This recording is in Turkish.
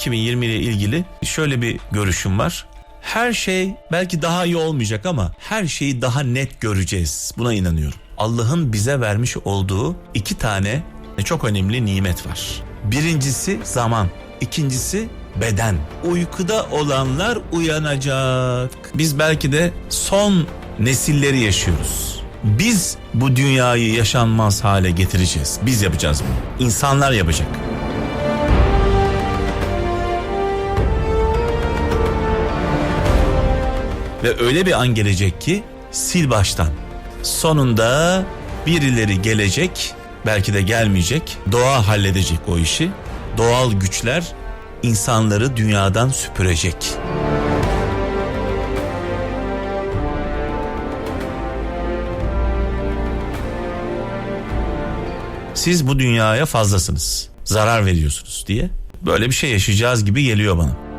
2020 ile ilgili şöyle bir görüşüm var. Her şey belki daha iyi olmayacak ama her şeyi daha net göreceğiz. Buna inanıyorum. Allah'ın bize vermiş olduğu iki tane çok önemli nimet var. Birincisi zaman, ikincisi beden. Uykuda olanlar uyanacak. Biz belki de son nesilleri yaşıyoruz. Biz bu dünyayı yaşanmaz hale getireceğiz. Biz yapacağız bunu. İnsanlar yapacak. Ve öyle bir an gelecek ki sil baştan. Sonunda birileri gelecek, belki de gelmeyecek. Doğa halledecek o işi. Doğal güçler insanları dünyadan süpürecek. Siz bu dünyaya fazlasınız. Zarar veriyorsunuz diye. Böyle bir şey yaşayacağız gibi geliyor bana.